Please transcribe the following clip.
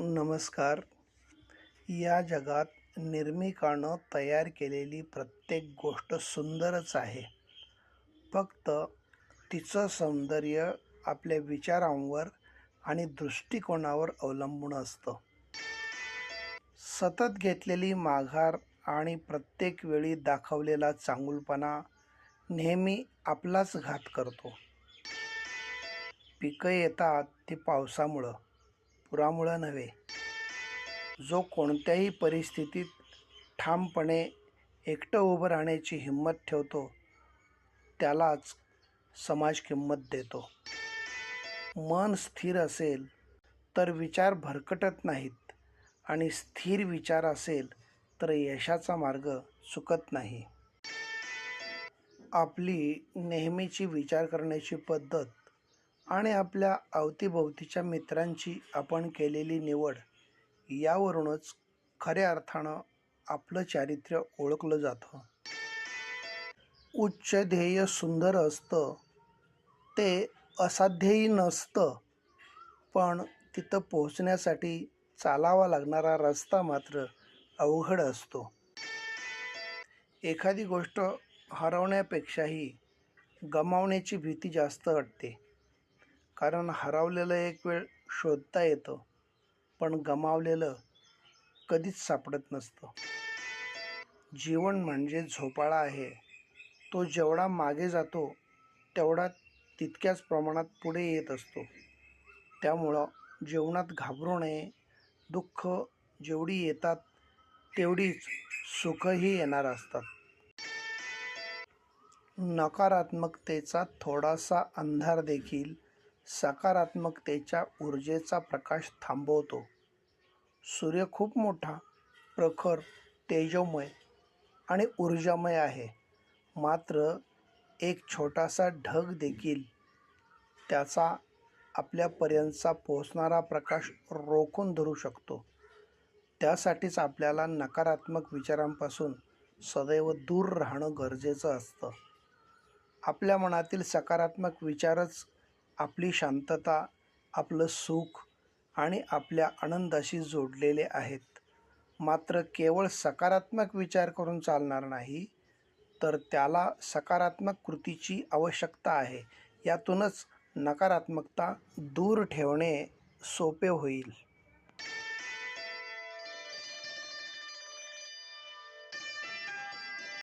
नमस्कार. या जगात निर्मिकानं तयार केलेली प्रत्येक गोष्ट सुंदरच आहे. फक्त तिचं सौंदर्य आपल्या विचारांवर आणि दृष्टिकोनावर अवलंबून असतं. सतत घेतलेली माघार आणि प्रत्येक वेळी दाखवलेला चांगुलपणा नेहमी आपलाच घात करतो. पिकं येतात ती पावसामुळं. पुरामुळं नव्हे. जो कोणत्याही परिस्थितीत ठामपणे एकटं उभं राहण्याची हिंमत ठेवतो त्यालाच समाज किंमत देतो. मन स्थिर असेल तर विचार भरकटत नाहीत आणि स्थिर विचार असेल तर यशाचा मार्ग चुकत नाही. आपली नेहमीची विचार करण्याची पद्धत आणि आपल्या अवतीभोवतीच्या मित्रांची आपण केलेली निवड यावरूनच खऱ्या अर्थानं आपलं चारित्र्य ओळखलं जातं. उच्च ध्येय सुंदर असतं. ते असाध्यही नसतं. पण तिथं पोहोचण्यासाठी चालावा लागणारा रस्ता मात्र अवघड असतो. एखादी गोष्ट हरवण्यापेक्षाही गमावण्याची भीती जास्त वाटते. कारण हरवलेलं एक वेळ शोधता येतं पण गमावलेलं कधीच सापडत नसतं. जीवन म्हणजे झोपाळा आहे. तो जेवढा मागे जातो तेवढा तितक्याच प्रमाणात पुढे येत असतो. त्यामुळं जेवणात घाबरू नये दुःख जेवढी येतात तेवढीच सुखही येणार असतात. नकारात्मकतेचा थोडासा अंधार देखील सकारात्मकतेच्या ऊर्जेचा प्रकाश थांबवतो. सूर्य खूप मोठा प्रखर तेजोमय आणि ऊर्जामय आहे. मात्र एक छोटासा ढग देखील त्याचा आपल्यापर्यंतचा पोहोचणारा प्रकाश रोखून धरू शकतो. त्यासाठीच आपल्याला नकारात्मक विचारांपासून सदैव दूर राहणं गरजेचं असतं. आपल्या मनातील सकारात्मक विचारच आपली शांतता आपलं सुख आणि आपल्या आनंदाशी जोडलेले आहेत. मात्र केवळ सकारात्मक विचार करून चालणार नाही तर त्याला सकारात्मक कृतीची आवश्यकता आहे. यातूनच नकारात्मकता दूर ठेवणे सोपे होईल.